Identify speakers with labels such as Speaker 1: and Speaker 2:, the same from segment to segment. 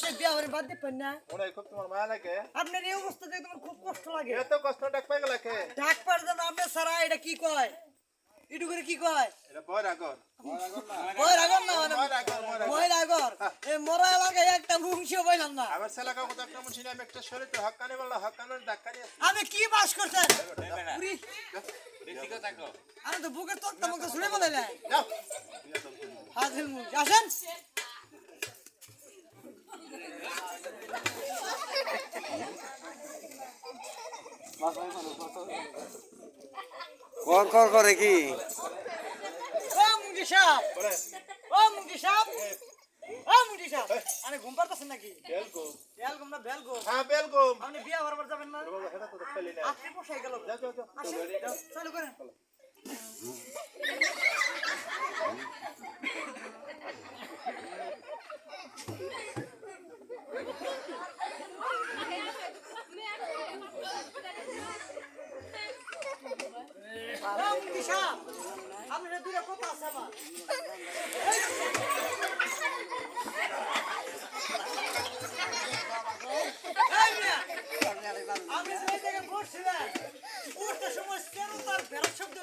Speaker 1: সে বিয়া করে বাদ দিবেন না।
Speaker 2: মনে খুব তোমার মায়া লাগে।
Speaker 1: আপনার এই অবস্থা দেখে তোমার খুব কষ্ট লাগে।
Speaker 2: এত কষ্ট ডাক পাই গেলা কে
Speaker 1: ডাক পার যেন আপনার সারা এটা কি কয়? ইটু করে কি কয়?
Speaker 2: এটা বয় আগর
Speaker 1: ওই রাগর না
Speaker 2: বয় আগর বয় আগর
Speaker 1: ওই রাগর। এই মরা এলাকায় একটা না।
Speaker 2: আমার আমি একটা শরীরে ডাক্তারি
Speaker 1: আমি কি বাস করছেন? পুরি আমি তো বুকের তক্তা মুখে শুনে
Speaker 2: যাও।
Speaker 1: হাজির মুখ। আসেন
Speaker 3: কর কর করে কি
Speaker 1: ও মুঙ্গি সাহেব
Speaker 2: বলে
Speaker 1: ও মুঙ্গি সাহেব ও মুঙ্গি সাহেব আমি ঘুম পারতেছেন নাকি
Speaker 2: বেলগো
Speaker 1: বেল ঘুম না বেল ঘুম
Speaker 2: হ্যাঁ বেলগো
Speaker 1: আপনি বিয়া করবার যাবেন না
Speaker 2: বাবা হেটা তো খেলি না
Speaker 1: আপনি বসাই গেল
Speaker 2: যাও যাও যাও।
Speaker 1: আসেন। চালু করেন। ও মুঙ্গি সাহেব আপনার দূরে কথা আছে আমার এই মিয়া, আমি যে এই জায়গায় বসছিলাম, উঠতে সময় কেন তার বেড়ার শব্দ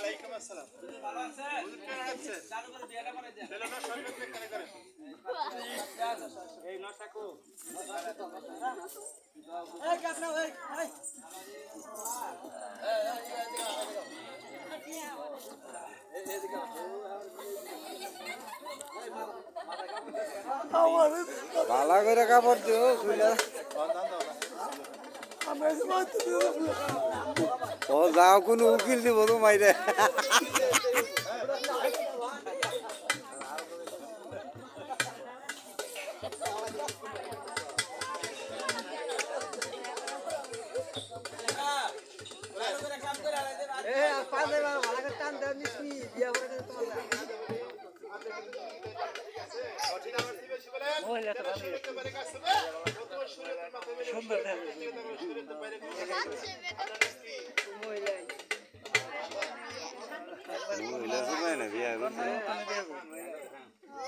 Speaker 1: এই
Speaker 2: কেমন আছেন তাহলে না শরবত মেকানে করে
Speaker 1: এই কাকনা, এই, এই।
Speaker 3: ভালো করে কাপড় দিও ও যাও কোনো উকিল দিব তো মাইরে
Speaker 2: কঠিন আমার দিবে বলেন মহিলা তো ভালো আছে বাইরে কাছে ও তো শরীরের মাথা বেরে সুন্দর
Speaker 3: মহিলা শুনে না বিয়া করছে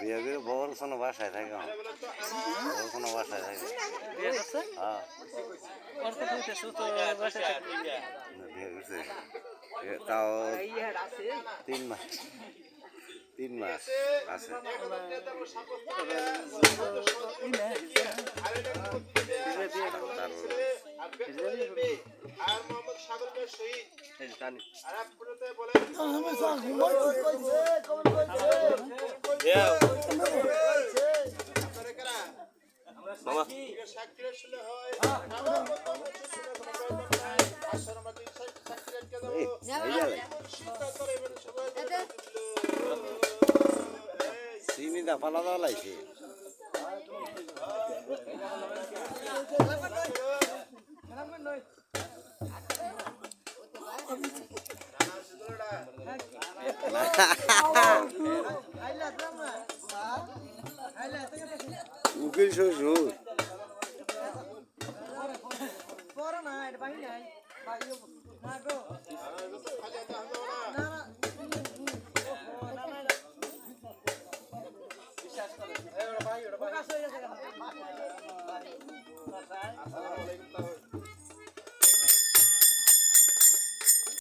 Speaker 3: বিয়া করে বড় কোনো বাসায় থাকে। বড় কোনো বাসায় থাকে হ্যাঁ বিয়া করছে তাও তিন মাস তিন মাস আছে তারপর চিনিটা ফালা দেওয়া
Speaker 1: তুমি
Speaker 3: উকিল শ্বশুর।
Speaker 1: পড়ো না এটা বাহি